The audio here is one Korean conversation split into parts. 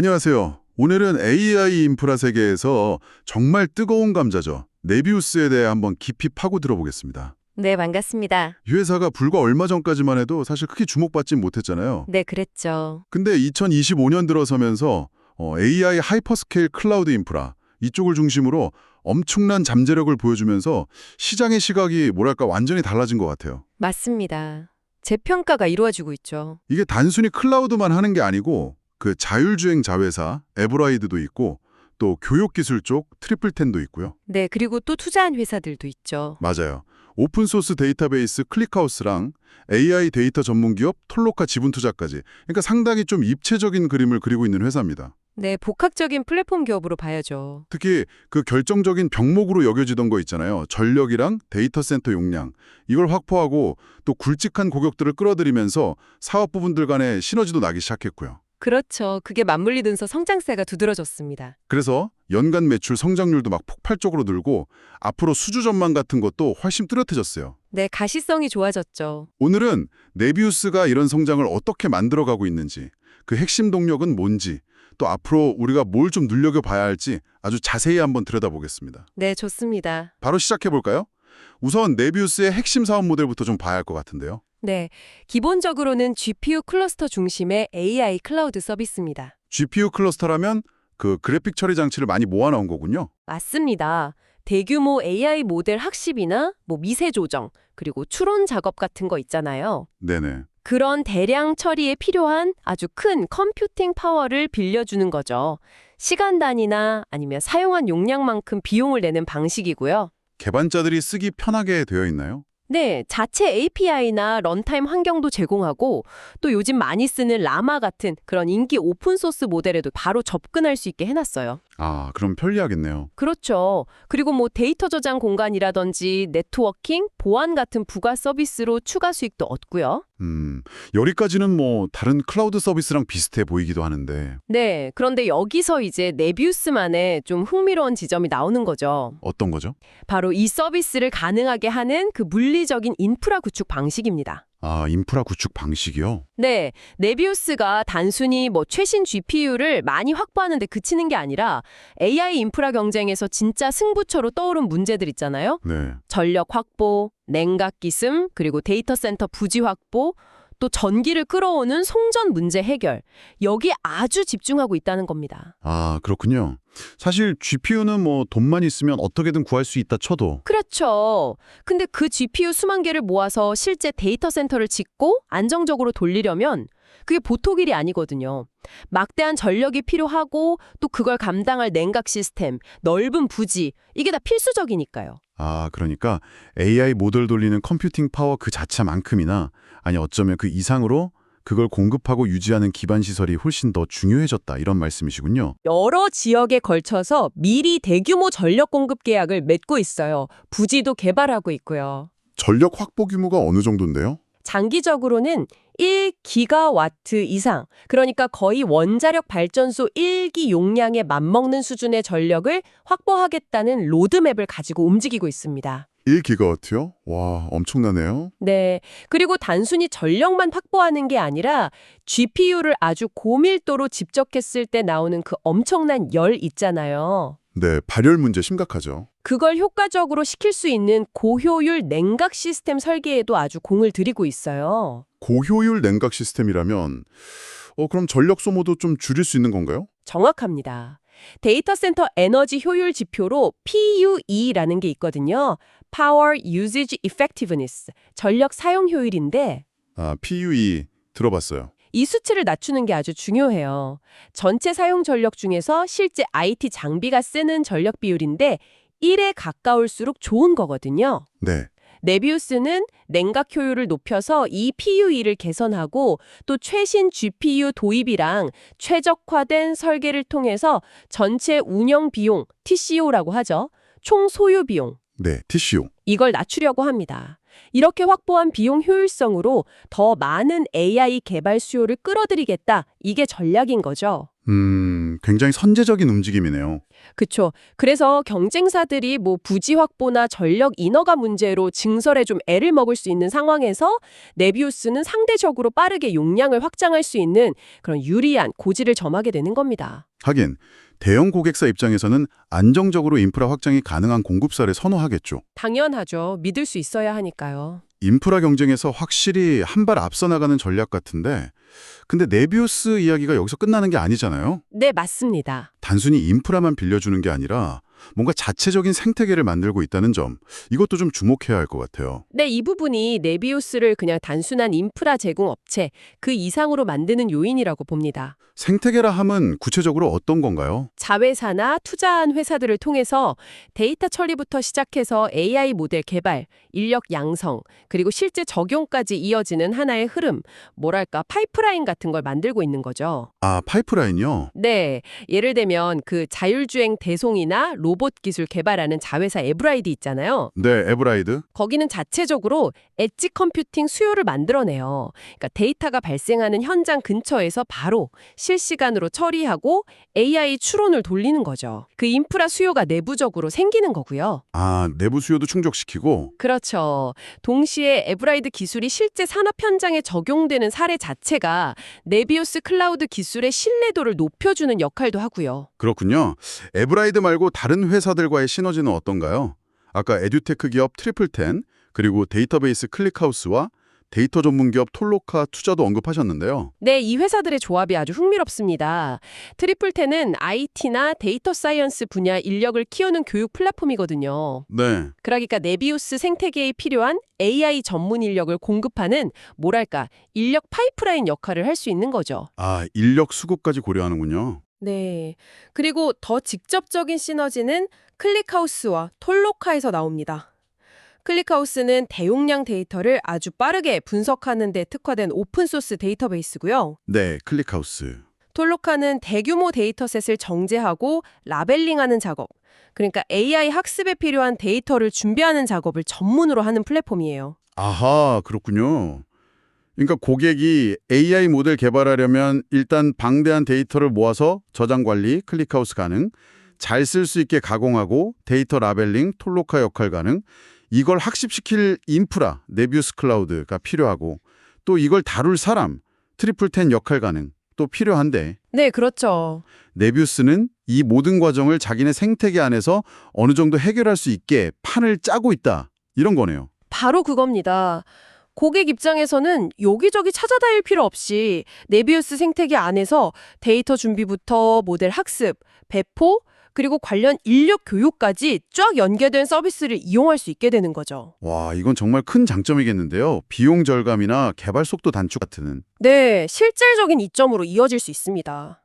안녕하세요. 오늘은 AI 인프라 세계에서 정말 뜨거운 감자죠. 네비우스에 대해 한번 깊이 파고 들어보겠습니다. 네, 반갑습니다. 이 회사가 불과 얼마 전까지만 해도 사실 크게 주목받진 못했잖아요. 네, 그랬죠. 근데 2025년 들어서면서 어, AI 하이퍼스케일 클라우드 인프라 이쪽을 중심으로 엄청난 잠재력을 보여주면서 시장의 시각이 뭐랄까 완전히 달라진 것 같아요. 맞습니다. 재평가가 이루어지고 있죠. 이게 단순히 클라우드만 하는 게 아니고 그 자율주행 자회사 에브라이드도 있고 또 교육기술 쪽 트리플텐도 있고요. 네, 그리고 또 투자한 회사들도 있죠. 맞아요. 오픈소스 데이터베이스 클릭하우스랑 AI 데이터 전문기업 톨로카 지분투자까지 그러니까 상당히 좀 입체적인 그림을 그리고 있는 회사입니다. 네, 복합적인 플랫폼 기업으로 봐야죠. 특히 그 결정적인 병목으로 여겨지던 거 있잖아요. 전력이랑 데이터 센터 용량. 이걸 확보하고 또 굵직한 고객들을 끌어들이면서 사업 부분들 간의 시너지도 나기 시작했고요. 그렇죠. 그게 맞물리면서 성장세가 두드러졌습니다. 그래서 연간 매출 성장률도 막 폭발적으로 늘고 앞으로 수주 전망 같은 것도 훨씬 뚜렷해졌어요. 네, 가시성이 좋아졌죠. 오늘은 네비우스가 이런 성장을 어떻게 만들어가고 있는지, 그 핵심 동력은 뭔지, 또 앞으로 우리가 뭘 좀 눈여겨봐야 할지 아주 자세히 한번 들여다보겠습니다. 네, 좋습니다. 바로 시작해볼까요? 우선 네비우스의 핵심 사업 모델부터 좀 봐야 할 것 같은데요. 네, 기본적으로는 GPU 클러스터 중심의 AI 클라우드 서비스입니다. GPU 클러스터라면 그 그래픽 처리 장치를 많이 모아놓은 거군요. 맞습니다. 대규모 AI 모델 학습이나 뭐 미세 조정, 그리고 추론 작업 같은 거 있잖아요. 네네. 그런 대량 처리에 필요한 아주 큰 컴퓨팅 파워를 빌려주는 거죠. 시간 단위나 아니면 사용한 용량만큼 비용을 내는 방식이고요. 개발자들이 쓰기 편하게 되어 있나요? 네, 자체 API나 런타임 환경도 제공하고 또 요즘 많이 쓰는 라마 같은 그런 인기 오픈소스 모델에도 바로 접근할 수 있게 해놨어요. 아, 그럼 편리하겠네요. 그렇죠. 그리고 뭐 데이터 저장 공간이라든지 네트워킹, 보안 같은 부가 서비스로 추가 수익도 얻고요. 음, 여기까지는 뭐 다른 클라우드 서비스랑 비슷해 보이기도 하는데 네, 그런데 여기서 이제 네비우스만의 좀 흥미로운 지점이 나오는 거죠. 어떤 거죠? 바로 이 서비스를 가능하게 하는 그 물리적인 인프라 구축 방식입니다. 아, 인프라 구축 방식이요? 네, 네비우스가 단순히 뭐 최신 GPU를 많이 확보하는 데 그치는 게 아니라 AI 인프라 경쟁에서 진짜 승부처로 떠오른 문제들 있잖아요. 네. 전력 확보, 냉각 기습, 그리고 데이터 센터 부지 확보, 또 전기를 끌어오는 송전 문제 해결. 여기 아주 집중하고 있다는 겁니다. 아, 그렇군요. 사실 GPU는 뭐 돈만 있으면 어떻게든 구할 수 있다 쳐도 그렇죠. 근데 그 GPU 수만 개를 모아서 실제 데이터 센터를 짓고 안정적으로 돌리려면 그게 보통 일이 아니거든요. 막대한 전력이 필요하고 또 그걸 감당할 냉각 시스템, 넓은 부지, 이게 다 필수적이니까요. 아, 그러니까 AI 모델 돌리는 컴퓨팅 파워 그 자체만큼이나 아니 어쩌면 그 이상으로 그걸 공급하고 유지하는 기반 시설이 훨씬 더 중요해졌다 이런 말씀이시군요. 여러 지역에 걸쳐서 미리 대규모 전력 공급 계약을 맺고 있어요. 부지도 개발하고 있고요. 전력 확보 규모가 어느 정도인데요? 장기적으로는 1기가와트 이상, 그러니까 거의 원자력 발전소 1기 용량에 맞먹는 수준의 전력을 확보하겠다는 로드맵을 가지고 움직이고 있습니다. 1기가와트요? 와, 엄청나네요. 네. 그리고 단순히 전력만 확보하는 게 아니라 GPU를 아주 고밀도로 집적했을 때 나오는 그 엄청난 열 있잖아요. 네, 발열 문제 심각하죠. 그걸 효과적으로 시킬 수 있는 고효율 냉각 시스템 설계에도 아주 공을 들이고 있어요. 고효율 냉각 시스템이라면 어 그럼 전력 소모도 좀 줄일 수 있는 건가요? 정확합니다. 데이터 센터 에너지 효율 지표로 PUE라는 게 있거든요. Power Usage Effectiveness, 전력 사용 효율인데 아, PUE 들어봤어요. 이 수치를 낮추는 게 아주 중요해요. 전체 사용 전력 중에서 실제 IT 장비가 쓰는 전력 비율인데 1에 가까울수록 좋은 거거든요. 네. 네비우스는 냉각 효율을 높여서 이 PUE를 개선하고 또 최신 GPU 도입이랑 최적화된 설계를 통해서 전체 운영 비용, TCO라고 하죠. 총 소요 비용, 네, TCO. 이걸 낮추려고 합니다. 이렇게 확보한 비용 효율성으로 더 많은 AI 개발 수요를 끌어들이겠다. 이게 전략인 거죠. 음, 굉장히 선제적인 움직임이네요. 그쵸. 그래서 경쟁사들이 뭐 부지 확보나 전력 인허가 문제로 증설에 좀 애를 먹을 수 있는 상황에서 네비우스는 상대적으로 빠르게 용량을 확장할 수 있는 그런 유리한 고지를 점하게 되는 겁니다. 하긴 대형 고객사 입장에서는 안정적으로 인프라 확장이 가능한 공급사를 선호하겠죠. 당연하죠. 믿을 수 있어야 하니까요. 인프라 경쟁에서 확실히 한 발 앞서 나가는 전략 같은데 근데 네비우스 이야기가 여기서 끝나는 게 아니잖아요. 네, 맞습니다. 단순히 인프라만 빌려주는 게 아니라 뭔가 자체적인 생태계를 만들고 있다는 점 이것도 좀 주목해야 할 것 같아요. 네, 이 부분이 네비우스를 그냥 단순한 인프라 제공 업체 그 이상으로 만드는 요인이라고 봅니다. 생태계라 함은 구체적으로 어떤 건가요? 자회사나 투자한 회사들을 통해서 데이터 처리부터 시작해서 AI 모델 개발, 인력 양성, 그리고 실제 적용까지 이어지는 하나의 흐름, 뭐랄까 파이프라인 같은 걸 만들고 있는 거죠. 아, 파이프라인이요? 네, 예를 들면 그 자율주행 대송이나 로봇 기술 개발하는 자회사 에브라이드 있잖아요. 네, 에브라이드. 거기는 자체적으로 엣지 컴퓨팅 수요를 만들어내요. 그러니까 데이터가 발생하는 현장 근처에서 바로 실시간으로 처리하고 AI 추론을 돌리는 거죠. 그 인프라 수요가 내부적으로 생기는 거고요. 아, 내부 수요도 충족시키고 그렇죠. 동시에 에브라이드 기술이 실제 산업 현장에 적용되는 사례 자체가 네비우스 클라우드 기술의 신뢰도를 높여주는 역할도 하고요. 그렇군요. 에브라이드 말고 다른 회사들과의 시너지는 어떤가요? 아까 에듀테크 기업 트리플텐 그리고 데이터베이스 클릭하우스와 데이터 전문 기업 톨로카 투자도 언급하셨는데요. 네, 이 회사들의 조합이 아주 흥미롭습니다. 트리플텐은 IT나 데이터 사이언스 분야 인력을 키우는 교육 플랫폼이거든요. 네. 그러니까 네비우스 생태계에 필요한 AI 전문 인력을 공급하는 뭐랄까 인력 파이프라인 역할을 할 수 있는 거죠. 아, 인력 수급까지 고려하는군요. 네. 그리고 더 직접적인 시너지는 클릭하우스와 톨로카에서 나옵니다. 클릭하우스는 대용량 데이터를 아주 빠르게 분석하는 데 특화된 오픈소스 데이터베이스고요. 네, 클릭하우스. 톨로카는 대규모 데이터셋을 정제하고 라벨링하는 작업, 그러니까 AI 학습에 필요한 데이터를 준비하는 작업을 전문으로 하는 플랫폼이에요. 아하, 그렇군요. 그러니까 고객이 AI 모델 개발하려면 일단 방대한 데이터를 모아서 저장 관리, 클릭하우스 가능, 잘 쓸 수 있게 가공하고 데이터 라벨링, 톨로카 역할 가능, 이걸 학습시킬 인프라, 네비우스 클라우드가 필요하고 또 이걸 다룰 사람, 트리플텐 역할 가능 또 필요한데 네, 그렇죠. 네비우스는 이 모든 과정을 자기네 생태계 안에서 어느 정도 해결할 수 있게 판을 짜고 있다. 이런 거네요. 바로 그겁니다. 고객 입장에서는 여기저기 찾아다닐 필요 없이 네비우스 생태계 안에서 데이터 준비부터 모델 학습, 배포, 그리고 관련 인력 교육까지 쫙 연계된 서비스를 이용할 수 있게 되는 거죠. 와, 이건 정말 큰 장점이겠는데요. 비용 절감이나 개발 속도 단축 같은. 네, 실질적인 이점으로 이어질 수 있습니다.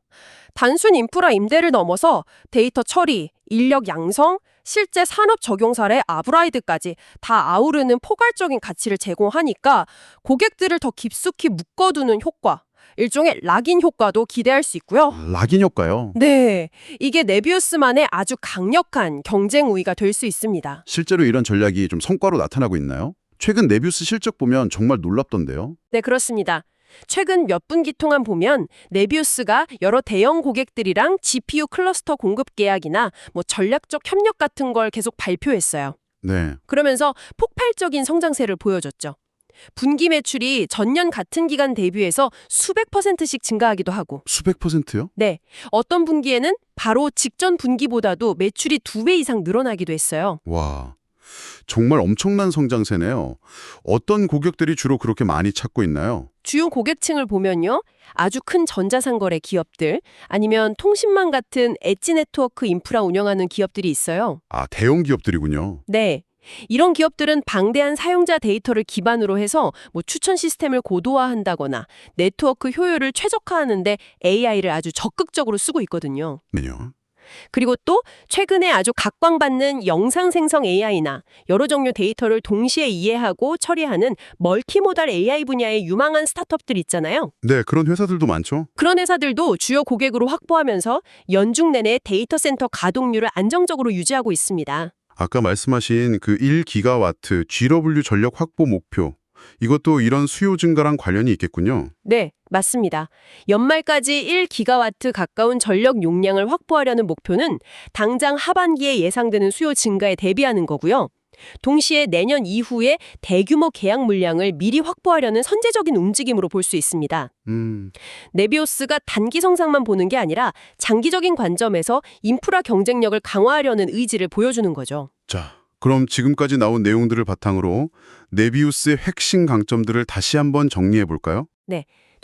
단순 인프라 임대를 넘어서 데이터 처리, 인력 양성, 실제 산업 적용 사례 아브라이드까지 다 아우르는 포괄적인 가치를 제공하니까 고객들을 더 깊숙이 묶어두는 효과, 일종의 락인 효과도 기대할 수 있고요. 락인 효과요. 네, 이게 네비우스만의 아주 강력한 경쟁 우위가 될 수 있습니다. 실제로 이런 전략이 좀 성과로 나타나고 있나요? 최근 네비우스 실적 보면 정말 놀랍던데요. 네, 그렇습니다. 최근 몇 분기 통한 보면 네비우스가 여러 대형 고객들이랑 GPU 클러스터 공급 계약이나 뭐 전략적 협력 같은 걸 계속 발표했어요. 네. 그러면서 폭발적인 성장세를 보여줬죠. 분기 매출이 전년 같은 기간 대비해서 수백 퍼센트씩 증가하기도 하고, 수백 퍼센트요? 네, 어떤 분기에는 바로 직전 분기보다도 매출이 두 배 이상 늘어나기도 했어요. 와. 정말 엄청난 성장세네요. 어떤 고객들이 주로 그렇게 많이 찾고 있나요? 주요 고객층을 보면요. 아주 큰 전자상거래 기업들, 아니면 통신망 같은 엣지 네트워크 인프라 운영하는 기업들이 있어요. 아, 대형 기업들이군요. 네. 이런 기업들은 방대한 사용자 데이터를 기반으로 해서 뭐 추천 시스템을 고도화한다거나 네트워크 효율을 최적화하는데 AI를 아주 적극적으로 쓰고 있거든요. 네요. 그리고 또 최근에 아주 각광받는 영상 생성 AI나 여러 종류 데이터를 동시에 이해하고 처리하는 멀티모달 AI 분야의 유망한 스타트업들 있잖아요. 네, 그런 회사들도 많죠. 그런 회사들도 주요 고객으로 확보하면서 연중 내내 데이터 센터 가동률을 안정적으로 유지하고 있습니다. 아까 말씀하신 그 1기가와트 GW 전력 확보 목표 이것도 이런 수요 증가랑 관련이 있겠군요. 네, 맞습니다. 연말까지 1기가와트 가까운 전력 용량을 확보하려는 목표는 당장 하반기에 예상되는 수요 증가에 대비하는 거고요. 동시에 내년 이후에 대규모 계약 물량을 미리 확보하려는 선제적인 움직임으로 볼 수 있습니다. 음, 네비오스가 단기 성장만 보는 게 아니라 장기적인 관점에서 인프라 경쟁력을 강화하려는 의지를 보여주는 거죠. 자, 그럼 지금까지 나온 내용들을 바탕으로 네비우스의 핵심 강점들을 다시 한번 정리해 볼까요?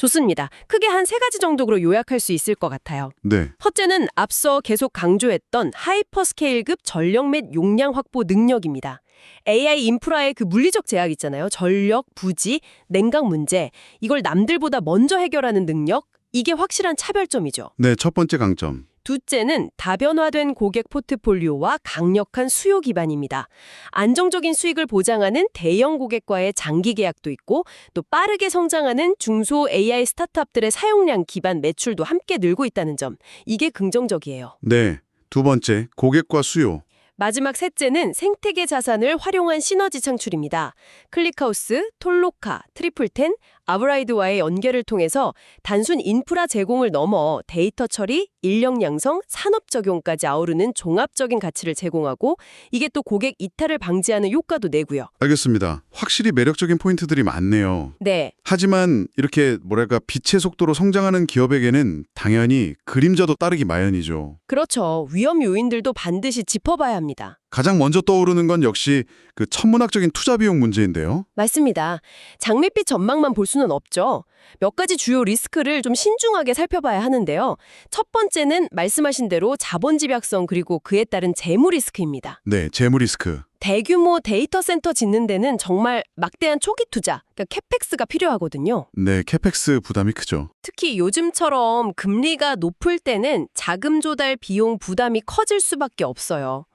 좋습니다. 크게 한 세 가지 정도로 요약할 수 있을 것 같아요. 네. 첫째는 앞서 계속 강조했던 하이퍼스케일급 전력 및 용량 확보 능력입니다. AI 인프라의 그 물리적 제약 있잖아요. 전력, 부지, 냉각 문제. 이걸 남들보다 먼저 해결하는 능력. 이게 확실한 차별점이죠. 네, 첫 번째 강점. 둘째는 다변화된 고객 포트폴리오와 강력한 수요 기반입니다. 안정적인 수익을 보장하는 대형 고객과의 장기 계약도 있고 또 빠르게 성장하는 중소 AI 스타트업들의 사용량 기반 매출도 함께 늘고 있다는 점. 이게 긍정적이에요. 네. 두 번째, 고객과 수요. 마지막 셋째는 생태계 자산을 활용한 시너지 창출입니다. 클릭하우스, 톨로카, 트리플텐, 아브라이드와의 연계를 통해서 단순 인프라 제공을 넘어 데이터 처리, 인력 양성, 산업 적용까지 아우르는 종합적인 가치를 제공하고 이게 또 고객 이탈을 방지하는 효과도 내고요. 알겠습니다. 확실히 매력적인 포인트들이 많네요. 네, 하지만 이렇게 뭐랄까 빛의 속도로 성장하는 기업에게는 당연히 그림자도 따르기 마련이죠. 그렇죠. 위험 요인들도 반드시 짚어봐야 합니다. 가장 먼저 떠오르는 건 역시 그 천문학적인 투자 비용 문제인데요. 맞습니다. 장밋빛 전망만 볼 수는 없죠. 몇 가지 주요 리스크를 좀 신중하게 살펴봐야 하는데요. 첫 번째는 말씀하신 대로 자본 집약성 그리고 그에 따른 재무 리스크입니다. 네, 재무 리스크. 대규모 데이터 센터 짓는 데는 정말 막대한 초기 투자, 그러니까 캐펙스가 필요하거든요. 네, 캐펙스 부담이 크죠. 특히 요즘처럼 금리가 높을 때는 자금 조달 비용 부담이 커질 수밖에 없어요.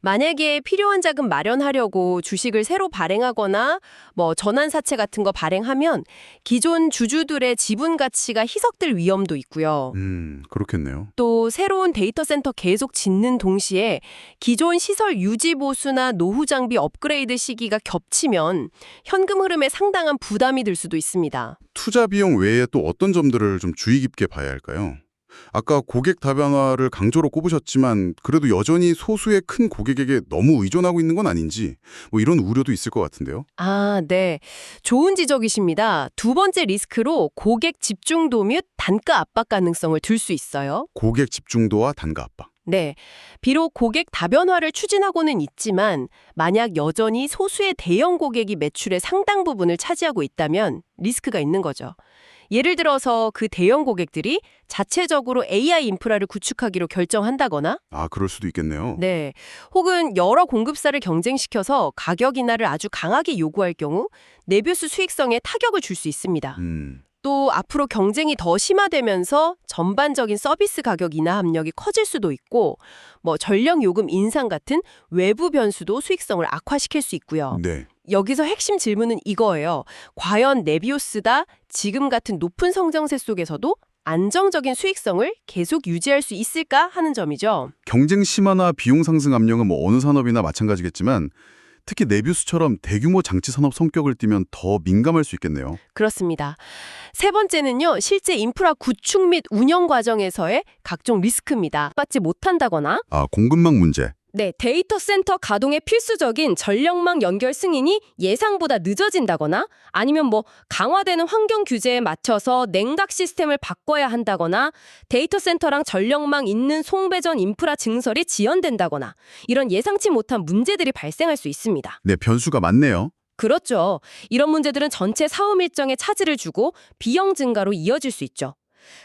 만약에 필요한 자금 마련하려고 주식을 새로 발행하거나 뭐 전환사채 같은 거 발행하면 기존 주주들의 지분 가치가 희석될 위험도 있고요. 음, 그렇겠네요. 또 새로운 데이터 센터 계속 짓는 동시에 기존 시설 유지 보수나 노후 장비 업그레이드 시기가 겹치면 현금 흐름에 상당한 부담이 들 수도 있습니다. 투자 비용 외에 또 어떤 점들을 좀 주의 깊게 봐야 할까요? 아까 고객 다변화를 강조로 꼽으셨지만 그래도 여전히 소수의 큰 고객에게 너무 의존하고 있는 건 아닌지 뭐 이런 우려도 있을 것 같은데요. 아, 네. 좋은 지적이십니다. 두 번째 리스크로 고객 집중도 및 단가 압박 가능성을 들 수 있어요. 고객 집중도와 단가 압박. 네. 비록 고객 다변화를 추진하고는 있지만 만약 여전히 소수의 대형 고객이 매출의 상당 부분을 차지하고 있다면 리스크가 있는 거죠. 예를 들어서 그 대형 고객들이 자체적으로 AI 인프라를 구축하기로 결정한다거나 아, 그럴 수도 있겠네요. 네. 혹은 여러 공급사를 경쟁시켜서 가격 인하를 아주 강하게 요구할 경우 내뷰스 수익성에 타격을 줄 수 있습니다. 음, 또 앞으로 경쟁이 더 심화되면서 전반적인 서비스 가격 인하 압력이 커질 수도 있고 뭐 전력 요금 인상 같은 외부 변수도 수익성을 악화시킬 수 있고요. 네. 여기서 핵심 질문은 이거예요. 과연 네비오스가 지금 같은 높은 성장세 속에서도 안정적인 수익성을 계속 유지할 수 있을까 하는 점이죠. 경쟁 심화나 비용 상승 압력은 뭐 어느 산업이나 마찬가지겠지만 특히 네뷰스처럼 대규모 장치 산업 성격을 띠면 더 민감할 수 있겠네요. 그렇습니다. 세 번째는요, 실제 인프라 구축 및 운영 과정에서의 각종 리스크입니다. 받지 못한다거나 아, 공급망 문제. 네, 데이터 센터 가동에 필수적인 전력망 연결 승인이 예상보다 늦어진다거나 아니면 뭐 강화되는 환경 규제에 맞춰서 냉각 시스템을 바꿔야 한다거나 데이터 센터랑 전력망 있는 송배전 인프라 증설이 지연된다거나 이런 예상치 못한 문제들이 발생할 수 있습니다. 네, 변수가 많네요. 그렇죠. 이런 문제들은 전체 사업 일정에 차질을 주고 비용 증가로 이어질 수 있죠.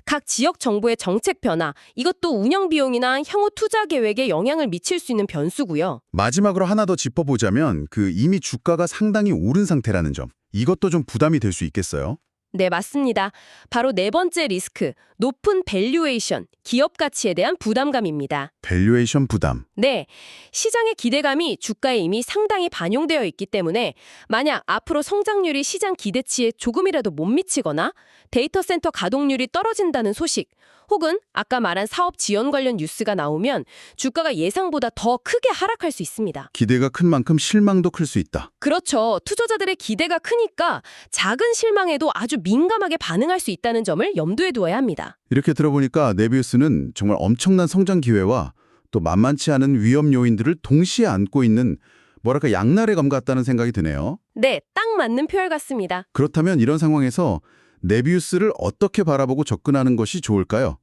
각 지역 정부의 정책 변화, 이것도 운영 비용이나 향후 투자 계획에 영향을 미칠 수 있는 변수고요. 마지막으로 하나 더 짚어보자면 그 이미 주가가 상당히 오른 상태라는 점. 이것도 좀 부담이 될 수 있겠어요. 네, 맞습니다. 바로 네 번째 리스크, 높은 밸류에이션, 기업 가치에 대한 부담감입니다. 밸류에이션 부담. 네, 시장의 기대감이 주가에 이미 상당히 반영되어 있기 때문에 만약 앞으로 성장률이 시장 기대치에 조금이라도 못 미치거나 데이터 센터 가동률이 떨어진다는 소식, 혹은 아까 말한 사업 지원 관련 뉴스가 나오면 주가가 예상보다 더 크게 하락할 수 있습니다. 기대가 큰 만큼 실망도 클 수 있다. 그렇죠. 투자자들의 기대가 크니까 작은 실망에도 아주 민감하게 반응할 수 있다는 점을 염두에 두어야 합니다. 이렇게 들어보니까 네비우스는 정말 엄청난 성장 기회와 또 만만치 않은 위험 요인들을 동시에 안고 있는 뭐랄까 양날의 검 같다는 생각이 드네요. 네, 딱 맞는 표현 같습니다. 그렇다면 이런 상황에서 네비우스를 어떻게 바라보고 접근하는 것이 좋을까요?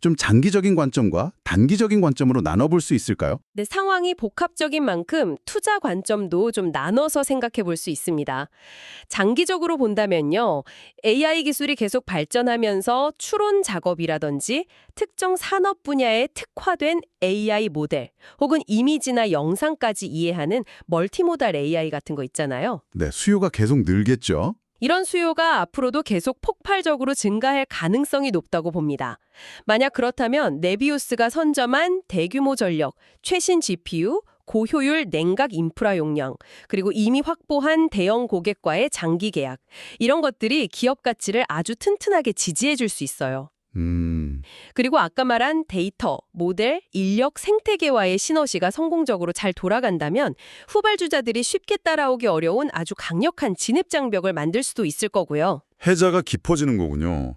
좀 장기적인 관점과 단기적인 관점으로 나눠볼 수 있을까요? 네, 상황이 복합적인 만큼 투자 관점도 좀 나눠서 생각해 볼 수 있습니다. 장기적으로 본다면요. AI 기술이 계속 발전하면서 추론 작업이라든지 특정 산업 분야에 특화된 AI 모델 혹은 이미지나 영상까지 이해하는 멀티모달 AI 같은 거 있잖아요. 네, 수요가 계속 늘겠죠. 이런 수요가 앞으로도 계속 폭발적으로 증가할 가능성이 높다고 봅니다. 만약 그렇다면 네비우스가 선점한 대규모 전력, 최신 GPU, 고효율 냉각 인프라 용량, 그리고 이미 확보한 대형 고객과의 장기 계약, 이런 것들이 기업 가치를 아주 튼튼하게 지지해 줄 수 있어요. 음, 그리고 아까 말한 데이터, 모델, 인력, 생태계와의 시너지가 성공적으로 잘 돌아간다면 후발주자들이 쉽게 따라오기 어려운 아주 강력한 진입 장벽을 만들 수도 있을 거고요. 해자가 깊어지는 거군요.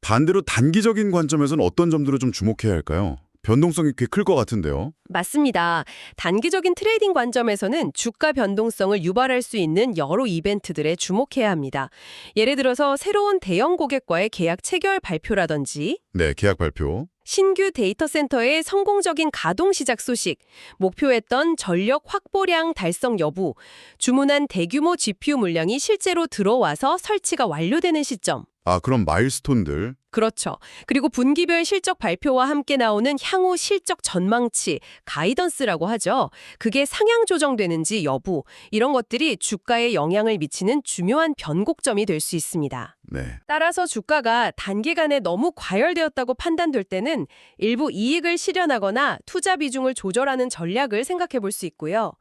반대로 단기적인 관점에서는 어떤 점들을 좀 주목해야 할까요? 변동성이 꽤 클 것 같은데요. 맞습니다. 단기적인 트레이딩 관점에서는 주가 변동성을 유발할 수 있는 여러 이벤트들에 주목해야 합니다. 예를 들어서 새로운 대형 고객과의 계약 체결 발표라든지 네, 계약 발표. 신규 데이터 센터의 성공적인 가동 시작 소식, 목표했던 전력 확보량 달성 여부, 주문한 대규모 GPU 물량이 실제로 들어와서 설치가 완료되는 시점. 아, 그럼 마일스톤들. 그렇죠. 그리고 분기별 실적 발표와 함께 나오는 향후 실적 전망치, 가이던스라고 하죠. 그게 상향 조정되는지 여부, 이런 것들이 주가에 영향을 미치는 중요한 변곡점이 될 수 있습니다. 네. 따라서 주가가 단기간에 너무 과열되었다고 판단될 때는 일부 이익을 실현하거나 투자 비중을 조절하는 전략을 생각해 볼 수 있고요.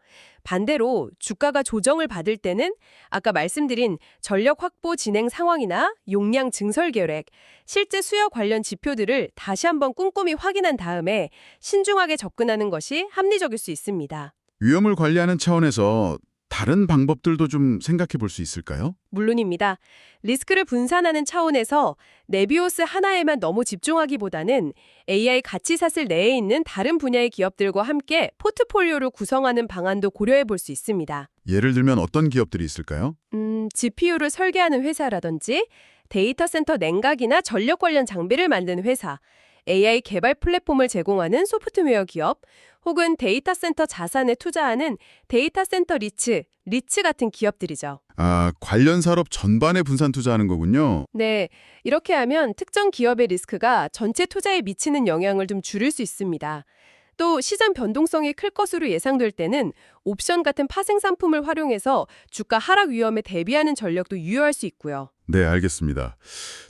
반대로 주가가 조정을 받을 때는 아까 말씀드린 전력 확보 진행 상황이나 용량 증설 계획, 실제 수요 관련 지표들을 다시 한번 꼼꼼히 확인한 다음에 신중하게 접근하는 것이 합리적일 수 있습니다. 위험을 관리하는 차원에서 다른 방법들도 좀 생각해 볼 수 있을까요? 물론입니다. 리스크를 분산하는 차원에서 네비오스 하나에만 너무 집중하기보다는 AI 가치 사슬 내에 있는 다른 분야의 기업들과 함께 포트폴리오를 구성하는 방안도 고려해 볼 수 있습니다. 예를 들면 어떤 기업들이 있을까요? 음, GPU를 설계하는 회사라든지 데이터 센터 냉각이나 전력 관련 장비를 만드는 회사, AI 개발 플랫폼을 제공하는 소프트웨어 기업, 혹은 데이터 센터 자산에 투자하는 데이터 센터 리츠, 리츠 같은 기업들이죠. 아, 관련 산업 전반에 분산 투자하는 거군요. 네, 이렇게 하면 특정 기업의 리스크가 전체 투자에 미치는 영향을 좀 줄일 수 있습니다. 또 시장 변동성이 클 것으로 예상될 때는 옵션 같은 파생 상품을 활용해서 주가 하락 위험에 대비하는 전력도 유효할 수 있고요. 네, 알겠습니다.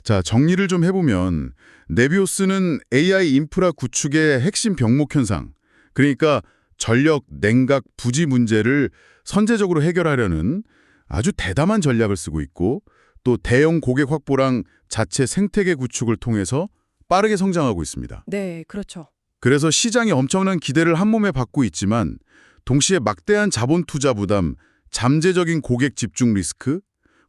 자, 정리를 좀 해보면 네비오스는 AI 인프라 구축의 핵심 병목 현상, 그러니까 전력, 냉각, 부지 문제를 선제적으로 해결하려는 아주 대담한 전략을 쓰고 있고 또 대형 고객 확보랑 자체 생태계 구축을 통해서 빠르게 성장하고 있습니다. 네, 그렇죠. 그래서 시장이 엄청난 기대를 한몸에 받고 있지만 동시에 막대한 자본 투자 부담, 잠재적인 고객 집중 리스크,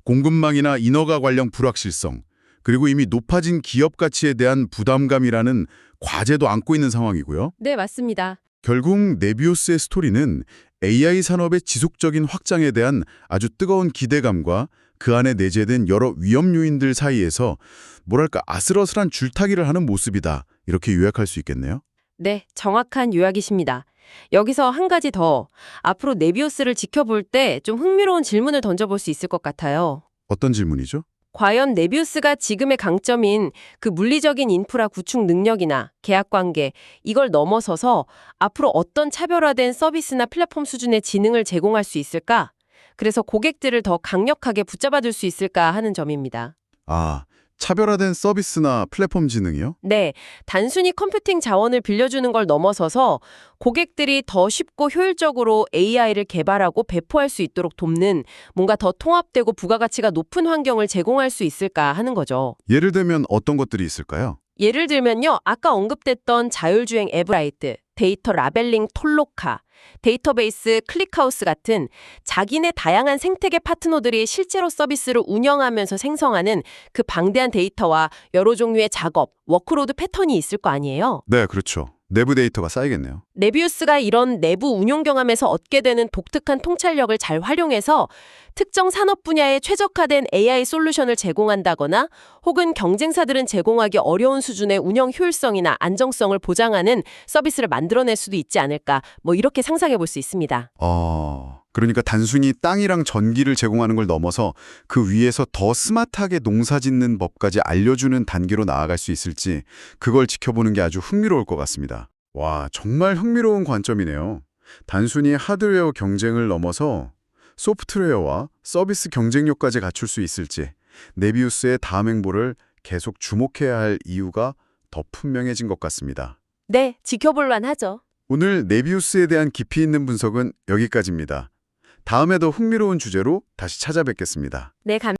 공급망이나 인허가 관련 불확실성, 그리고 이미 높아진 기업 가치에 대한 부담감이라는 과제도 안고 있는 상황이고요. 네, 맞습니다. 결국 네비오스의 스토리는 AI 산업의 지속적인 확장에 대한 아주 뜨거운 기대감과 그 안에 내재된 여러 위험 요인들 사이에서 뭐랄까 아슬아슬한 줄타기를 하는 모습이다. 이렇게 요약할 수 있겠네요. 네, 정확한 요약이십니다. 여기서 한 가지 더. 앞으로 네비오스를 지켜볼 때 좀 흥미로운 질문을 던져볼 수 있을 것 같아요. 어떤 질문이죠? 과연 네비우스가 지금의 강점인 그 물리적인 인프라 구축 능력이나 계약 관계, 이걸 넘어서서 앞으로 어떤 차별화된 서비스나 플랫폼 수준의 지능을 제공할 수 있을까? 그래서 고객들을 더 강력하게 붙잡아둘 수 있을까 하는 점입니다. 아, 차별화된 서비스나 플랫폼 지능이요? 네, 단순히 컴퓨팅 자원을 빌려주는 걸 넘어서서 고객들이 더 쉽고 효율적으로 AI를 개발하고 배포할 수 있도록 돕는 뭔가 더 통합되고 부가가치가 높은 환경을 제공할 수 있을까 하는 거죠. 예를 들면 어떤 것들이 있을까요? 예를 들면요. 아까 언급됐던 자율주행 에브라이트, 데이터 라벨링 톨로카, 데이터베이스 클릭하우스 같은 자기네 다양한 생태계 파트너들이 실제로 서비스를 운영하면서 생성하는 그 방대한 데이터와 여러 종류의 작업, 워크로드 패턴이 있을 거 아니에요. 네, 그렇죠. 내부 데이터가 쌓이겠네요. 네비우스가 이런 내부 운용 경험에서 얻게 되는 독특한 통찰력을 잘 활용해서 특정 산업 분야에 최적화된 AI 솔루션을 제공한다거나 혹은 경쟁사들은 제공하기 어려운 수준의 운영 효율성이나 안정성을 보장하는 서비스를 만들어낼 수도 있지 않을까 뭐 이렇게 상상해 볼 수 있습니다. 어, 그러니까 단순히 땅이랑 전기를 제공하는 걸 넘어서 그 위에서 더 스마트하게 농사 짓는 법까지 알려주는 단계로 나아갈 수 있을지 그걸 지켜보는 게 아주 흥미로울 것 같습니다. 와, 정말 흥미로운 관점이네요. 단순히 하드웨어 경쟁을 넘어서 소프트웨어와 서비스 경쟁력까지 갖출 수 있을지 네비우스의 다음 행보를 계속 주목해야 할 이유가 더 분명해진 것 같습니다. 네, 지켜볼만 하죠. 오늘 네비우스에 대한 깊이 있는 분석은 여기까지입니다. 다음에 더 흥미로운 주제로 다시 찾아뵙겠습니다. 네, 감